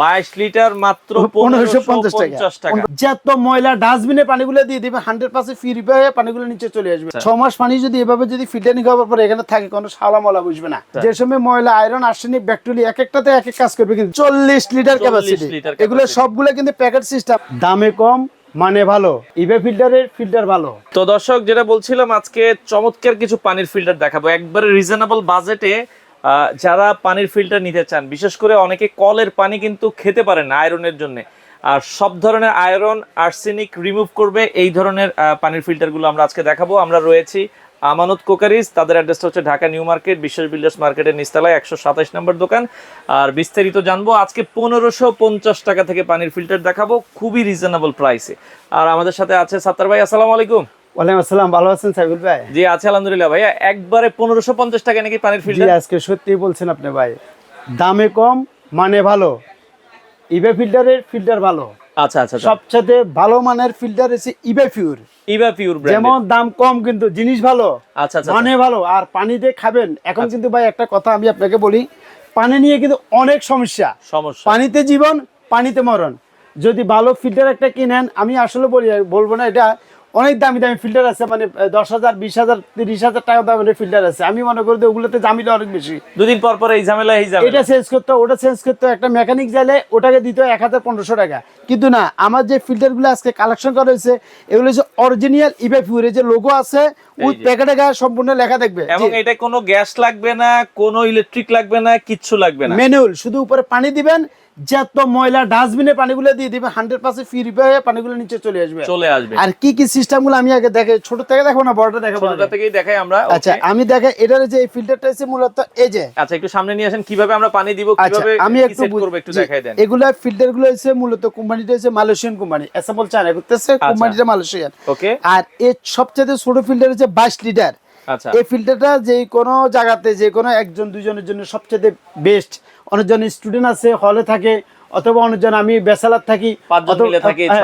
বাইশ লিটার মাত্র পনেরোশো পনেরোশো পঞ্চাশ পঞ্চাশ টাকা। টাকা যত ময়লা ডাস্টবিনে পানিগুলো দিয়ে দিবে হান্ড্রেড পার্সেন্ট ফ্রি হয়ে পানিগুলো নিচে চলে আসবে। আচ্ছা। ছ মাস পানি যদি এভাবে যদি ফিল্টারিং হওয়ার পর এখানে থাকে কোনো শালা মলা বুঝবে না। আচ্ছা। যে সময় ময়লা আয়রন আর্সেনিক ব্যাকটেরিয়া এক একটাতে এক এক কাজ করবে কিন্তু চল্লিশ লিটার 40 ক্যাপাসিটি এগুলো সবগুলো কিন্তু প্যাকেট সিস্টেম দামে কম মানে ভালো। ইবে ফিল্টারের ফিল্টার ভালো। তো দর্শক যেটা বলছিলাম আজকে চমৎকার কিছু পানির ফিল্টার দেখাবো। একবারে রিজনেবল বাজেটে যারা পানির ফিল্টার নিতে চান, বিশেষ করে অনেকে কলের পানি কিন্তু খেতে পারেন না আয়রনের জন্য। আর সব ধরনের আয়রন আর্সেনিক রিমুভ করবে এই ধরনের পানির ফিল্টারগুলো আমরা আজকে দেখাবো। আমরা রয়েছি আমানত কোকারিজ, তাদের অ্যাড্রেসটা হচ্ছে Dhaka new market Biswas builders মার্কেটের নিচতলায়, একশো সাতাশ নম্বর দোকান। আর বিস্তারিত জানব, আজকে পনেরোশো পঞ্চাশ টাকা থেকে পানির ফিল্টার দেখাবো, খুবই রিজনেবল প্রাইসে আর আমাদের সাথে আছে সাত্তার ভাই, আসসালামু আলাইকুম। ওয়ালাইকুম আসসালাম ভালো আছেন সাইবুল ভাই? জি আছে আলহামদুলিল্লাহ ভাইয়া। একবারে পনেরোশো পঞ্চাশ টাকা নাকি পানির জি ফিল্টার আজকে সত্যি বলছেন আপনি ভাই দামে কম মানে ভালো। ইবে ফিল্টারের ফিল্টার ভালো। আচ্ছা আচ্ছা আচ্ছা। সবচেয়ে ভালো মানের ফিল্টার হচ্ছে ইবে পিউর ইভা পিওর যেমন দাম কম কিন্তু জিনিস ভালো। আচ্ছা আচ্ছা মানে ভালো। আর পানি দিয়ে খাবেন এখন কিন্তু ভাই একটা কথা আমি আপনাকে বলি পানি নিয়ে কিন্তু অনেক সমস্যা। সমস্যা। পানিতে জীবন পানিতে মরণ। যদি ভালো ফিল্টার একটা কিনেন আমি আসলে বলি বলব না এটা অনেক দামি দামি ফিল্টার আছে মানে দশ হাজার বিশ হাজার তিরিশ হাজার টাকা দামের ফিল্টার আছে। আমি মনে করি ওগুলোতে জামিলা অনেক বেশি। দুদিন পর পর এই ঝামেলা এই ঝামেলা এটা চেঞ্জ করতে ওটা চেঞ্জ করতে একটা মেকানিক চাইলে ওটাকে দিতে হয় এক হাজার পনেরোশো টাকা। কিন্তু না আমার যে ফিল্টারগুলো আজকে কালেকশন করা হয়েছে এগুলো হচ্ছে অরিজিনাল ইবে পিউরের যে লোগো আছে ওই প্যাকেটে গায়ে সম্পূর্ণ লেখা দেখবে এবং এটা কোনো গ্যাস লাগবে না কোনো ইলেকট্রিক লাগবে না কিচ্ছু লাগবে না। ম্যানুয়াল শুধু উপরে পানি দিবেন যত ময়লা ডাস্টবিনে পানিগুলো দিয়ে দিবেন হান্ড্রেড পার্সেন্ট ফ্রি হয়ে পানিগুলো নিচে চলে আসবে। চলে আসবে। আর কি কি আমি আগে দেখে ছোট থেকে দেখো না বড়টা দেখাবো ছোটটা আগে। থেকেই দেখাই আমরা আচ্ছা আমি দেখে এটার যে এই ফিল্টারটা হচ্ছে মূলত এই যে। আচ্ছা একটু সামনে নিয়ে আসেন কীভাবে আমরা পানি দিব আচ্ছা কীভাবে আমি একটু বুঝ- একটু দেখাই দেন। এগুলা ফিল্টারগুলো হচ্ছে মূলত কোম্পানিটা হচ্ছে মালয়েশিয়ান কোম্পানি অ্যাসাম্বল চায়না করতেছে। কোম্পানিটা মালয়েশিয়ান ওকে আর এর সবচেয়ে ছোট ফিল্টার হচ্ছে বাইশ লিটার আচ্ছা। এই ফিল্টারটা যে কোনো জায়গাতে যে কোনো একজন দুজনের জন্য সবচেয়ে বেস্ট অনেকজন স্টুডেন্ট আছে হলে থাকে অথবা অনেকজন আমি বেসালার থাকি হ্যাঁ,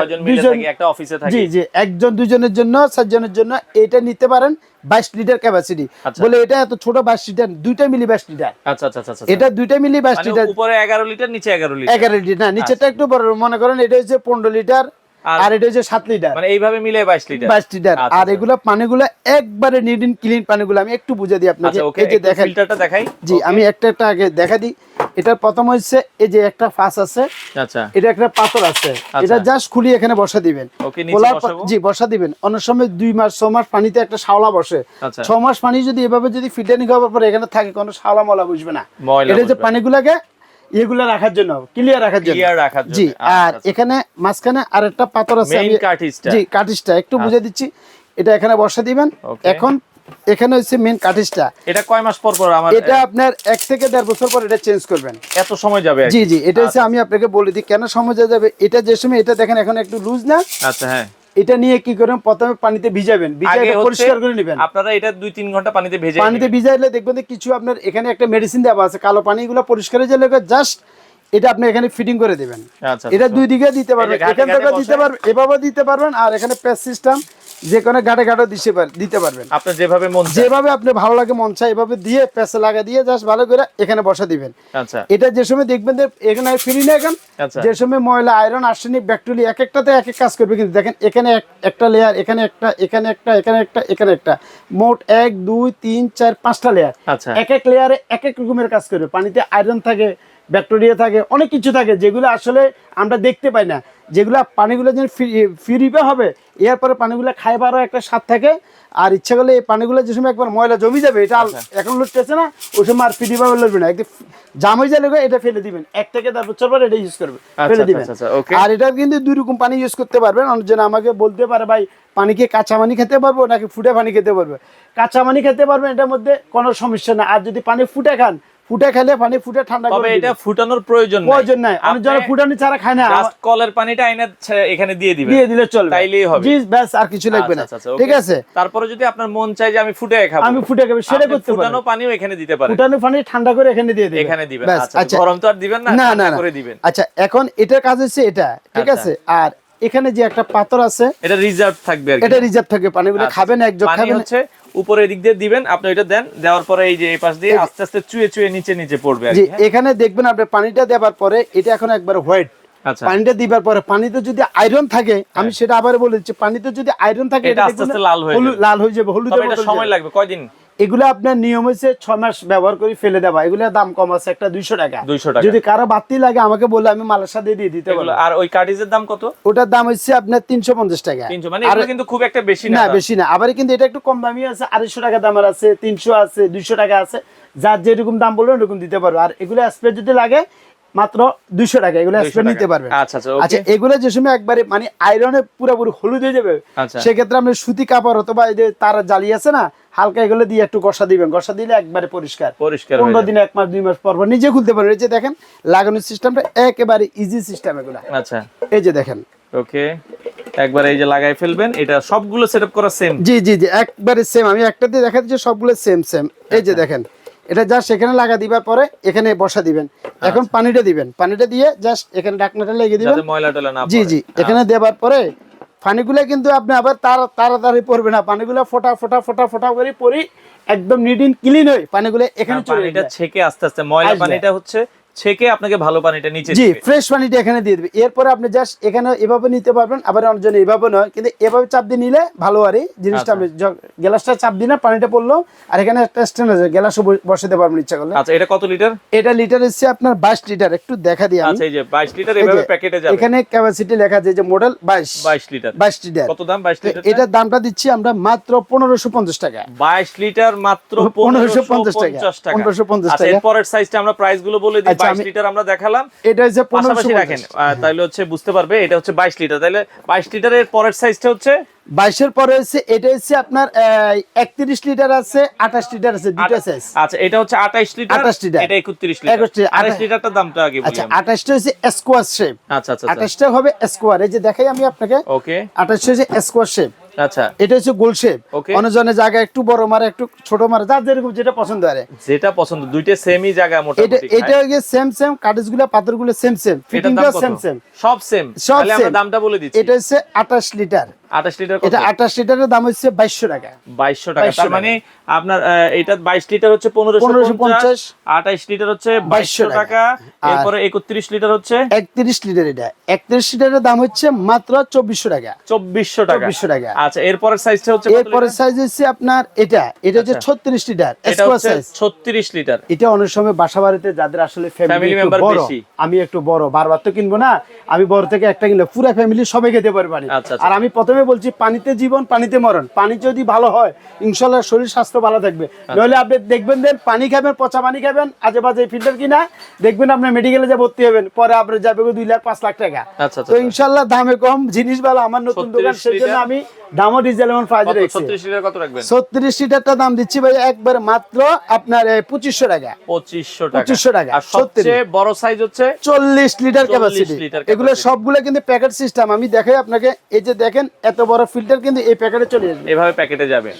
থাকি জি জি একজন দুজনের জন্য চারজনের জন্য এটা নিতে পারেন বাইশ লিটার ক্যাপাসিটি আচ্ছা। বলে এটা এত ছোট বাইশ লিটার দুইটা মিলি বাইশ লিটার। আচ্ছা আচ্ছা। এটা দুইটা মিলি বাইশ মানে লিটার। উপরে এগারো লিটার নিচে এগারো লিটার। এগারো লিটার না নিচেটা একটু বড় মনে করেন এটা হচ্ছে পনেরো লিটার আর- এটা হচ্ছে সাত লিটার। মানে এইভাবে মিলে বাইশ লিটার। বাইশ লিটার। আর। এগুলো পানিগুলো একবারে নিট ক্লিন পানিগুলো আমি একটু বুঝে দিই আপনাকে এই যে দেখেন ফিল্টারটা দেখাই। জি আমি একটা একটা আগে দেখা দিই। এটা প্রথম হচ্ছে এই যে একটা ফাঁস আছে আচ্ছা। এটা একটা পাথর আছে। আচ্ছা। এটা জাস্ট খুলি এখানে বসা দিবেন। জি বসা দিবেন। অনেক সময় দুই মাস ছ মাস পানিতে একটা শাওলা বসে। আচ্ছা। ছ মাস পানি যদি এভাবে যদি ফিল্টারিং হওয়ার পর এখানে থাকে কোনো শাওলা মলা বুঝবে না। এটা যে। পানিগুলোকে এগুলো রাখার জন্য ক্লিয়ার রাখার জন্য। Clear রাখার জন্য। জি আচ্ছা, আর। এখানে মাঝখানে আরেকটা পাথর আছে আমি কাঠিজটা জি কাটিসটা একটু বুঝে দিচ্ছি। এটা এখানে বসা দিবেন। এখন এখানে হচ্ছে মেন কাটিসটা এটা কয় মাস পর পর আমার এটা আপনার এক থেকে দেড় বছর পর এটা চেঞ্জ করবেন। এত সময় যাবে জি জি এটা হচ্ছে আমি আপনাকে বলে দিই কেন সময় যাবে? এটা যে সময় এটা দেখেন এখন একটু লুজ না। আচ্ছা হ্যাঁ। এটা নিয়ে কি প্রথমে পানিতে ভিজাবেন। পরিষ্কার করে নেবেন। আপনারা এটা দুই তিন ঘণ্টা পানিতে ভেজে পানিতে ভিজাইলে দেখবেন কিছু আপনার এখানে একটা মেডিসিন দেওয়া আছে কালো পানিগুলো পরিষ্কার হয়ে গেলে জাস্ট এটা আপনি এখানে ফিটিং করে দিবেন। আচ্ছা এটা দুই দিকে দিতে পারবেন। এখান থেকে দিতে? পারবেন এভাবে দিতে পারবেন আর এখানে সিস্টেম যে কোনো ঘাটে ঘাটে দিতে পার- দিতে পারবেন। আপনার যেভাবে মন যেভাবে আপনি ভালো লাগে মন চায় এভাবে দিয়ে প্যাসে লাগা দিয়ে জাস্ট ভালো করে এখানে বসা দিবেন। আচ্ছা। এটা যে সময় দেখবেন যে এখানে ফ্রি না এখন আচ্ছা। যে সময় ময়লা আয়রন আর্সেনিক ব্যাকটেরিয়া এক একটাতে এক এক কাজ করবে। কিন্তু দেখেন এখানে এক- একটা লেয়ার এখানে একটা এখানে একটা এখানে একটা এখানে একটা। মোট এক দুই তিন চার পাঁচটা লেয়ার আচ্ছা। এক এক লেয়ারে এক এক রকমের কাজ করবে। পানিতে আয়রন থাকে ব্যাকটেরিয়া থাকে অনেক কিছু থাকে যেগুলো আসলে আমরা দেখতে পাই না। যেগুলো পানিগুলো যেন ফিরিবে হবে এরপরে পানিগুলো খাইবারও একটা স্বাদ থাকে। আর ইচ্ছা করলে এই পানিগুলো যে সময় একবার ময়লা জমি যাবে এটা আর এখন লুটতেছে না ওই সময় আর ফিরিভাবে লড়বে না। একদম জাম হয়ে যাবে এটা ফেলে দিবেন। এক থেকে দেড় বছর পর এটা ইউজ করবে আচ্ছা, ফেলে আচ্ছা, দিবেন। আচ্ছা, আর এটা কিন্তু দুই রকম পানি ইউজ করতে পারবেন। যেন আমাকে বলতে পারে ভাই পানিকে কাঁচা পানি খেতে পারব নাকি ফুটে পানি খেতে পারবে? কাঁচা পানি খেতে পারবেন এটার মধ্যে কোনো সমস্যা না আর যদি পানি ফুটে খান ফুটে খেলে পানি ফুটে ঠান্ডা তবে এটা ফুটানোর প্রয়োজন নাই। প্রয়োজন নাই। অনেকজন ফুটানি ছাড়া খায় না জাস্ট কলের পানিটা আইনা এখানে দিয়ে দিবেন। দিয়ে দিলে চলবে। তাইলেই হবে। জি ব্যাস আর কিছু লাগবে না। আচ্ছা, আচ্ছা, okay. ঠিক আছে? তারপরে যদি আপনার মন চায় যে আমি ফুটে খাব আমি ফুটে খাব সেটা করতে পারি ফুটানো পানিও এখানে দিতে পারেন। ফুটানো পানি ঠান্ডা করে এখানে দিয়ে দিবেন। এখানে দিবেন। আচ্ছা আচ্ছা। গরম তো আর দিবেন না না না ঠান্ডা করে দিবেন। আচ্ছা এখন এটার কাজ হচ্ছে এটা ঠিক আচ্ছা। আছে? আর এখানে যে একটা পাথর আছে এটা রিজার্ভ থাকবে আর কি। এটা রিজার্ভ থাকে পানিগুলো আচ্ছা, খাবেন এক জগ খাবেন। হচ্ছে উপরের দিক দিয়ে দিবেন আপনি এটা দেন দেওয়ার পরে এই যে এই পাশ দিয়ে আস্তে আস্তে চুয়ে চুয়ে নিচে নিচে পড়বে আর জি হ্যাঁ? এখানে দেখবেন আপনি পানিটা দেওয়ার পরে এটা এখন একবার হোয়াইট আচ্ছা। পানিটা দিবার পরে পানিতে যদি আয়রন থাকে আমি সেটা আবার বলে দিচ্ছি পানিতে যদি আয়রন থাকে এটা আস্তে আস্তে লাল হয়ে যাবে। লাল হয়ে যাবে এটা সময় লাগবে কয়দিন? এগুলো আপনার নিয়ম হচ্ছে ছয় মাস ব্যবহার করে ফেলে দেওয়া। এগুলোর দাম কম আছে একটা দুইশো টাকা। 200 টাকা। যদি কারও বাড়তি লাগে আমাকে বলে আমি মালের সাথে দিয়ে দিতে পারব। আর ওই কার্টিজের দাম কত? ওটার দাম হচ্ছে আপনার তিনশো পঞ্চাশ টাকা। মানে আর কিন্তু খুব একটা বেশি না। না বেশি না। আবার কিন্তু এটা একটু কম দামি আছে আড়াইশো টাকা দামের আছে তিনশো আছে দুইশো টাকা আছে। যার যেরকম দাম বলবেন ওরকম দিতে পারব। আর এগুলো স্প্রে যদি লাগে মাত্র দুইশো টাকা এগুলো স্প্রে নিতে পারবেন আচ্ছা, আচ্ছা. আচ্ছা এগুলো যে সময় একবারে মানে আয়রনে পুরোপুরি হলুদ হয়ে যাবে আচ্ছা। সেক্ষেত্রে আপনি সুতি কাপড় অথবা এই যে তার জালি আছে না হালকা এগুলো দিয়ে একটু কষা দিবেন কষা দিলে একবারে পরিষ্কার। পরিষ্কার পনেরো দিন এক মাস দুই মাস পর পর নিজে খুলতে পারবেন। এই যে দেখেন লাগানোর সিস্টেমটা একেবারে ইজি সিস্টেম এগুলো। আচ্ছা। এই যে দেখেন। ওকে। একবার এই যে লাগাই ফেলবেন এটা সবগুলো সেটআপ করা সেম জি জি জি একবারে সেম আমি একটা দিয়ে দেখা দিচ্ছি সবগুলো সেম সেম এই যে দেখেন এটা জাস্ট এখানে লাগা দিবার পরে এখানে বসা দিবেন। এখন পানিটা দিবেন। পানিটা দিয়ে জাস্ট এখানে ঢাকনাটা লেগে দিবেন। জি জি এখানে দেবার পরে পানিগুলো কিন্তু আপনি আবার তার তাড়াতাড়ি পড়বে না। পানিগুলো ফোটা ফোটা ফোটা ফোটা করে পরি একদম নিডিন ইন ক্লিন হয় পানিগুলো এখানে না, চলে পানিটা ছেকে আস্তে আস্তে ময়লা পানিটা হচ্ছে ছেকে আপনাকে ভালো পানিটা নিচে জি ফ্রেশ পানিটা এখানে দিয়ে দিবে। এরপরে আপনি জাস্ট এখানে এভাবে নিতে পারবেন আবার অনেকজন এভাবে নয় কিন্তু এভাবে চাপ দিয়ে নিলে ভালো আর এই জিনিসটা আচ্ছা। আপনি গ্লাসটা চাপ দিন না পানিটা পড়ল আর এখানে একটা স্ট্যান্ড আছে গ্লাসও বসাতে পারবেন ইচ্ছা করলে। আচ্ছা এটা কত লিটার এটা লিটার হচ্ছে আপনার বাইশ লিটার একটু দেখা দিই আচ্ছা এই যে 22 লিটার এভাবে প্যাকেটে যাবে। এখানে ক্যাপাসিটি লেখা আছে যে মডেল বাইশ। 22 লিটার বাইশ লিটার কত দাম 22 লিটার এটার দামটা দিচ্ছি আমরা মাত্র পনেরোশো পঞ্চাশ টাকা। 22 লিটার মাত্র 1550 টাকা। 1550 টাকা। 1550 আচ্ছা। এরপরের সাইজটা আমরা প্রাইসগুলো বলে দিই আচ্ছা, 22 লিটার আমরা দেখালাম। এটা পনেরোশো পাশাপাশি রাখেন তাহলে হচ্ছে বুঝতে পারবে এটা হচ্ছে 22 লিটার। তাহলে 22 লিটারের পরের সাইজটা হচ্ছে? বাইশের পরে হচ্ছে এটা হচ্ছে আপনার একত্রিশ লিটার আছে আঠাশ লিটার আছে দুটো সাইজ আচ্ছা এটা হচ্ছে 28 লিটার 28 লিটার। এটা 31 লিটার। 31 লিটার। দামটা আগে আচ্ছা আঠাশটা হচ্ছে স্কোয়ার শেপ আচ্ছা আচ্ছা আচ্ছা। আঠাশটা হবে স্কোয়ার এই যে দেখাই আমি আপনাকে। ওকে আঠাশটা হচ্ছে স্কোয়ার শেপ আচ্ছা। এটা হচ্ছে গোল শেপ। Okay. জায়গা একটু বড় মারে একটু ছোট মারে যার যেরকম যেটা পছন্দ করে যেটা পছন্দ দুইটা সেমই জায়গা মোটামুটি এটা হচ্ছে সেম সেম কাটিসগুলো পাথরগুলো সেম সেম ফিটিং দাম সেম সেম সব সেম সব দামটা বলে দিচ্ছি। এটা হচ্ছে আঠাশ লিটার। 28 লিটার এটা আঠাশ লিটারের দাম হচ্ছে বাইশশো টাকা। 2200 টাকা তার মানে আপনার এটা 22 লিটার হচ্ছে 1550 1550, 28 লিটার হচ্ছে 2200 2200 টাকা। আর- এরপরে 31 লিটার হচ্ছে? একত্রিশ লিটার এটা। একত্রিশ লিটারের দাম হচ্ছে মাত্র চব্বিশশো টাকা। 2400 টাকা। 2400 টাকা। আচ্ছা এরপরের সাইজটা হচ্ছে কত এরপরে লিটার? সাইজ হচ্ছে আপনার এটা এটা হচ্ছে আচ্ছা। ছত্রিশ লিটার এটা হচ্ছে সাইজ 36 লিটার। এটা অনেক সময় বাসা বাড়িতে যাদের আসলে ফ্যামিলি বড় বেশি। আমি একটু বড় বারবার তো কিনবো না আমি বড় থেকে একটা কিনলে পুরো ফ্যামিলি সবাই খেতে পারে পানি আচ্ছা, আচ্ছা। আর আমি প্রথমে বলছি পানিতে জীবন পানিতে মরণ। পানি যদি ভালো হয় ইনশাল্লাহ শরীর স্বাস্থ্য ভালো থাকবে। আচ্ছা। নইলে আপনি দেখবেন দেন পানি খাবেন পচা পানি খাবেন আজে বাজে ফিল্টার কিনা দেখবেন আপনার মেডিকেলে যে ভর্তি হবেন পরে আপনার যাবে দুই লাখ পাঁচ লাখ টাকা। আচ্ছা, আচ্ছা, তো ইনশাল্লাহ দামে কম জিনিস ভালো আমার নতুন দোকান সেই জন্য আমি দামও ডিজেল প্রাইজ রেখেছি। 36 লিটার কত রাখবেন? ছত্রিশ লিটারটা দাম দিচ্ছি ভাই একবার মাত্র আপনার পঁচিশশো টাকা। 2500 টাকা। 2500 টাকা, সবচেয়ে বড় সাইজ হচ্ছে চল্লিশ লিটার ক্যাপাসিটি এগুলো। সবগুলো কিন্তু প্যাকেট সিস্টেম আমি দেখাই আপনাকে এই যে দেখেন এত বড় ফিল্টার কিন্তু এই প্যাকেটে চলে আসবে। এভাবে প্যাকেটে যাবে।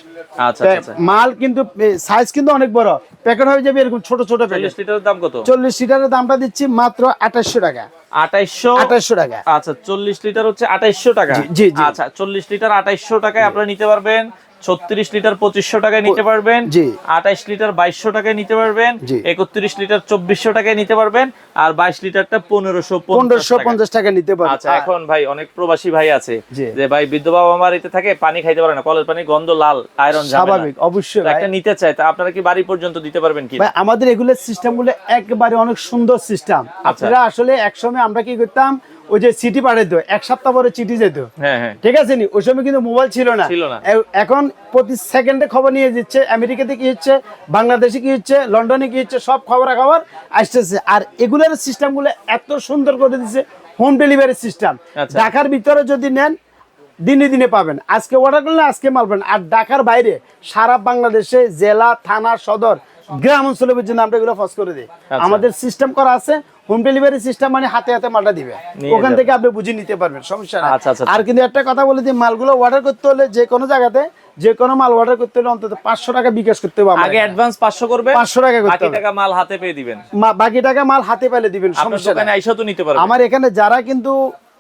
আচ্ছা আচ্ছা আচ্ছা। মাল কিন্তু সাইজ কিন্তু অনেক বড়। প্যাকেট হয়ে যাবে এরকম ছোট ছোট প্যাকেট 40 লিটারের দাম কত? চল্লিশ লিটারের দামটা দিচ্ছি মাত্র 2800 টাকা। 2800 2800 টাকা। আচ্ছা চল্লিশ লিটার হচ্ছে 2800 টাকা। জি, জি। আচ্ছা চল্লিশ লিটার 2800 টাকায় আপনারা নিতে পারবেন। ছত্রিশ লিটার পঁচিশশো টাকায় নিতে পারবেন জি। আঠাইশ লিটার বাইশশো টাকায় নিতে পারবেন জি। একত্রিশ লিটার চব্বিশশো টাকায় নিতে পারবেন আর বাইশ লিটারটা পনেরোশো পনেরোশো পঞ্চাশ টাকা নিতে পারবেন। আচ্ছা এখন ভাই অনেক প্রবাসী ভাই আছে যে ভাই বৃদ্ধ বাবা আমার এতে থাকে পানি খাইতে পারে না কলের পানি গন্ধ লাল আয়রন স্বাভাবিক অবশ্যই একটা নিতে চায় তা আপনারা কি বাড়ি পর্যন্ত দিতে পারবেন কি? আমাদের এগুলো সিস্টেমগুলো একেবারে অনেক সুন্দর সিস্টেম আচ্ছা। আপনারা আসলে একসময় আমরা কি করতাম ওই যে সিটি পাঠাইতো এক সপ্তাহ পরে চিঠি যেত। হ্যাঁ হ্যাঁ। ঠিক আছে নি? ওই সময় কিন্তু মোবাইল ছিল না। এখন প্রতি সেকেন্ডে খবর নিয়ে দিচ্ছে আমেরিকাতে কি হচ্ছে বাংলাদেশে কি হচ্ছে লন্ডনে কি হচ্ছে সব খবর খবর আসতেছে। আর এগুলোর সিস্টেমগুলো এত সুন্দর করে দিচ্ছে হোম ডেলিভারি সিস্টেম। ঢাকার ভিতরে যদি নেন দিনে দিনে পাবেন। আজকে অর্ডার করলে আজকে মারবেন আর ঢাকার বাইরে সারা বাংলাদেশে জেলা থানা সদর গ্রাম অঞ্চলে পর্যন্ত আমরা এগুলো ফস করে দিই আচ্ছা। আমাদের সিস্টেম করা আছে হোম ডেলিভারি সিস্টেম মানে হাতে হাতে মালটা দিবে। ওখান থেকে আপনি বুঝে নিতে পারবেন সমস্যা না আচ্ছা, আচ্ছা, আর কিন্তু একটা কথা বলে দিই মালগুলো অর্ডার করতে হলে যে কোনো জায়গাতে যে কোনো মাল অর্ডার করতে হলে অন্তত পাঁচশো টাকা বিকাশ করতে হবে আগে অ্যাডভান্স পাঁচশো করবে 500 টাকা করতে বাকি টাকা মাল হাতে পেয়ে দিবেন। বাকি টাকা মাল হাতে পেলে দিবেন সমস্যা তো নিতে পারবেন আমার এখানে যারা কিন্তু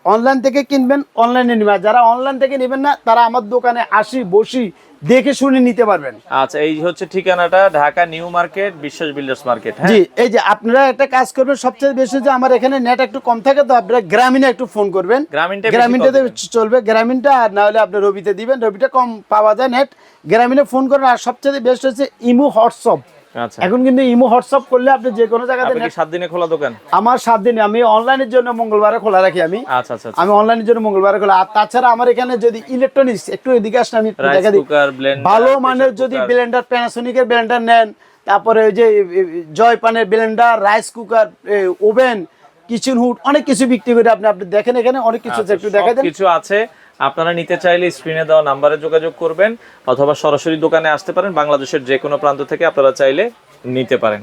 অনলাইন থেকে কিনবেন অনলাইনে নেবেন যারা অনলাইন থেকে নেবেন না তারা আমার দোকানে আসি বসি দেখে শুনে নিতে পারবেন। আচ্ছা এই হচ্ছে ঠিকানাটা Dhaka new market Biswas builders market হ্যাঁ? জি এই যে আপনারা একটা কাজ করবেন সবচেয়ে বেশি যে আমার এখানে নেট একটু কম থাকে তো আপনারা গ্রামীণে একটু ফোন করবেন। গ্রামীণটা গ্রামীণটাতে চলবে গ্রামীণটা আর না হলে আপনি রবিতে দিবেন রবিটা কম পাওয়া যায় নেট গ্রামীণে ফোন করেন আর সবচেয়ে বেস্ট হচ্ছে ইমু হোয়াটসঅ্যাপ। এখন কিন্তু ইমো হোয়াটসঅ্যাপ করলে আপনি যে কোনো জায়গাতে সাত দিনে খোলা দোকান? আমার সাত দিনে আমি অনলাইনের জন্য মঙ্গলবারে খোলা রাখি আমি। আচ্ছা আচ্ছা আমি অনলাইনের জন্য মঙ্গলবারে খোলা। আর তাছাড়া আমার এখানে যদি ইলেকট্রনিক্স একটু এদিকে আসলে আমি দেখা দিই। ভালো মানের যদি ব্লেন্ডার প্যানাসোনিকের ব্লেন্ডার নেন তারপরে ওই যে জয় পানের blender rice cooker oven kitchen hood অনেক কিছু বিক্রি করে আপনি আপনি দেখেন এখানে অনেক কিছু আছে, একটু দেখা দেন। কিছু আছে। আপনারা নিতে চাইলে স্ক্রিনে দেওয়া নাম্বারে যোগাযোগ করবেন, অথবা সরাসরি দোকানে আসতে পারেন, বাংলাদেশের যে কোনো প্রান্ত থেকে আপনারা চাইলে নিতে পারেন।